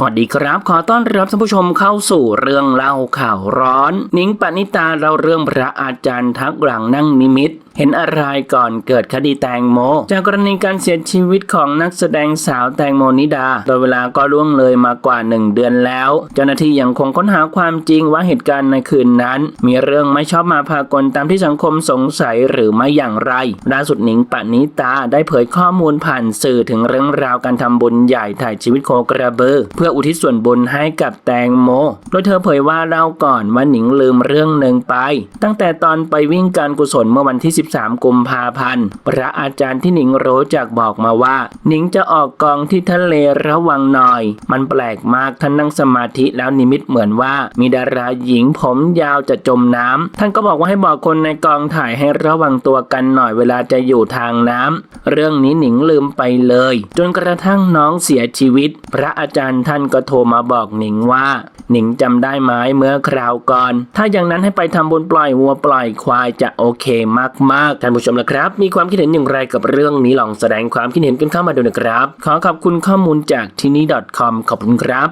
สวัสดีครับ ขอต้อนรับท่านผู้ชมเข้าสู่เรื่องเล่าข่าวร้อน นิ้งปณิตาเราเรื่องพระอาจารย์ทักหลังนั่งนิมิต เห็นอะไรก่อนเกิดคดีแตงโม จากกรณีการเสียชีวิตของนักแสดงสาวแตงโมนิดา โดยเวลาก็ล่วงเลยมากว่าหนึ่งเดือนแล้ว เจ้าหน้าที่ยังคงค้นหาความจริงว่าเหตุการณ์ในคืนนั้น มีเรื่องไม่ชอบมาพากลตามที่สังคมสงสัยหรือไม่อย่างไร ล่าสุดหนิงปณิตาได้เผยข้อมูลผ่านสื่อถึงเรื่องราวการทำบุญใหญ่ถ่ายชีวิตโคกระเบือเพื่ออุทิศส่วนบุญให้กับแตงโม โดยเธอเผยว่าเล่าก่อนว่าหนิงลืมเรื่องหนึ่งไป ตั้งแต่ตอนไปวิ่งการกุศลเมื่อวันที่13 กุมภาพันธ์ พระอาจารย์ที่หนิงรู้จักบอกมาว่า หนิงจะออกกองที่ทะเลระวังหน่อย มันแปลกมากท่านนั่งสมาธิแล้วนิมิตเหมือนว่า มีดาราหญิงผมยาวจะจมน้ำท่านก็บอกว่าให้บอกคนในกองถ่ายให้ระวังตัวกันหน่อยเวลาจะอยู่ทางน้ำเรื่องนี้หนิงลืมไปเลย จนกระทั่งน้องเสียชีวิต พระอาจารย์ท่านก็โทรมาบอกหนิงว่า หนิงจำได้ไหมเมื่อคราวก่อน ถ้าอย่างนั้นให้ไปทำบุญปล่อยวัวปล่อยควายจะโอเคมากๆท่านผู้ชมละครับ มีความคิดเห็นอย่างไรกับเรื่องนี้ลองแสดงความคิดเห็นกันเข้ามาดูนะครับ ขอขอบคุณข้อมูลจากที่นี่ .com ขอบคุณครับ